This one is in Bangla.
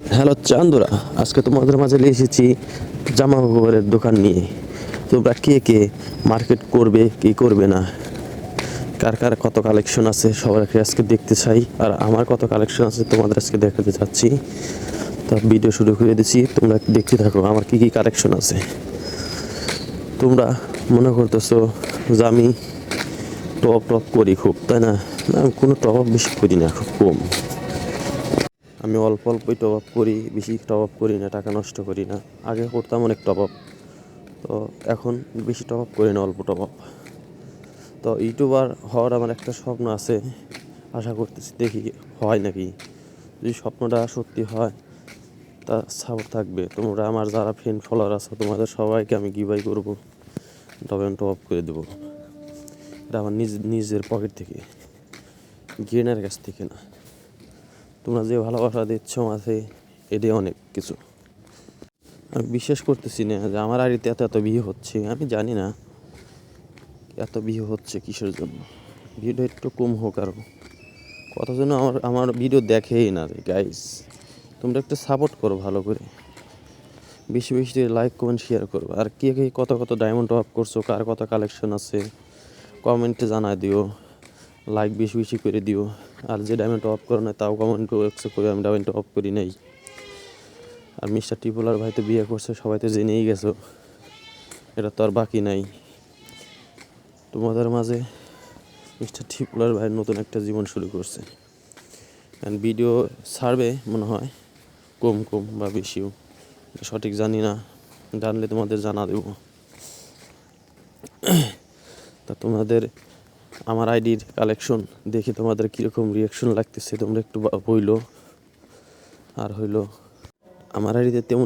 হ্যালো চান্দুরা, আজকে তোমাদের মাঝে নিয়ে এসেছি জামা কাপড়ের দোকান নিয়ে। তোমরা কে কে মার্কেট করবে, কি করবে না? কার কার কত কালেকশন আছে সবাইকে আজকে দেখতে চাই। আর আমার কত কালেকশন আছে, তোমাদের আজকে দেখাতে চাচ্ছি। তা ভিডিও শুরু করে দিচ্ছি, তোমরা দেখতে থাকো, আমার কি কি কালেকশন আছে। তোমরা মনে করতেছো যে আমি টপ টপ করি খুব, তাই না? না, আমি কোনো টপ বেশি করি না, খুব কম। আমি অল্প অল্পই টপ আপ করি, বেশি টপ আপ করি না, টাকা নষ্ট করি না। আগে করতাম অনেক টপ আপ তো এখন বেশি টপ আপ করি না, অল্প টপ আপ তো ইউটিউবার হওয়ার আমার একটা স্বপ্ন আছে, আশা করতেছি দেখি হয় নাকি। যদি স্বপ্নটা সত্যি হয়, তা সাপোর্ট থাকবে। তোমরা আমার যারা ফ্রেন্ড ফলোয়ার আছে, তোমাদের সবাইকে আমি গিভাই করব তবে আমি টপ আপ করে দেবো। এটা আমার নিজ, নিজের পকেট থেকে গেনের কাছ থেকে না। তোমরা যে ভালোবাসা দিচ্ছ মাঝে এটাই অনেক কিছু। আমি বিশ্বাস করতেছি না যে আমার আড়িতে এত এত বিয়ে হচ্ছে, আমি জানি না এত বিয়ে হচ্ছে কিসের জন্য। ভিডিও একটু কম হোক আর আরও কতজন আমার আমার ভিডিও দেখেই না রে গাইস তোমরা একটু সাপোর্ট করো ভালো করে। বেশি বেশি লাইক কমেন্ট শেয়ার করো। আর কে কে কত কত ডায়মন্ড অফ করছ, কার কত কালেকশন আছে কমেন্টে জানাই দিও। লাইক বেশি বেশি করে দিও। আর যে ডায়মন্ড অফ করো না তাও কমেন্ট একসেপ্ট করে আমি ডায়মন্ড অফ করি নাই। আর মিস্টার টিপুলার ভাই তো বিয়ে করছে, সবাই তো জেনেই গেছো। এটা তো আর বাকি নাই। তোমাদের মাঝে মিস্টার টিপুলার ভাই নতুন একটা জীবন শুরু করছে। অ্যান্ড ভিডিও ছাড়বে, মনে হয়, কম কম বা বেশিও। সঠিক জানি না, জানলে তোমাদের জানা দেবো। তা তোমাদের আমার আইডির কালেকশন দেখি তোমাদের কীরকম রিয়াকশন লাগতেছে। তোমরা একটু বইলো, আর হইল। আমার আইডিতে তেমন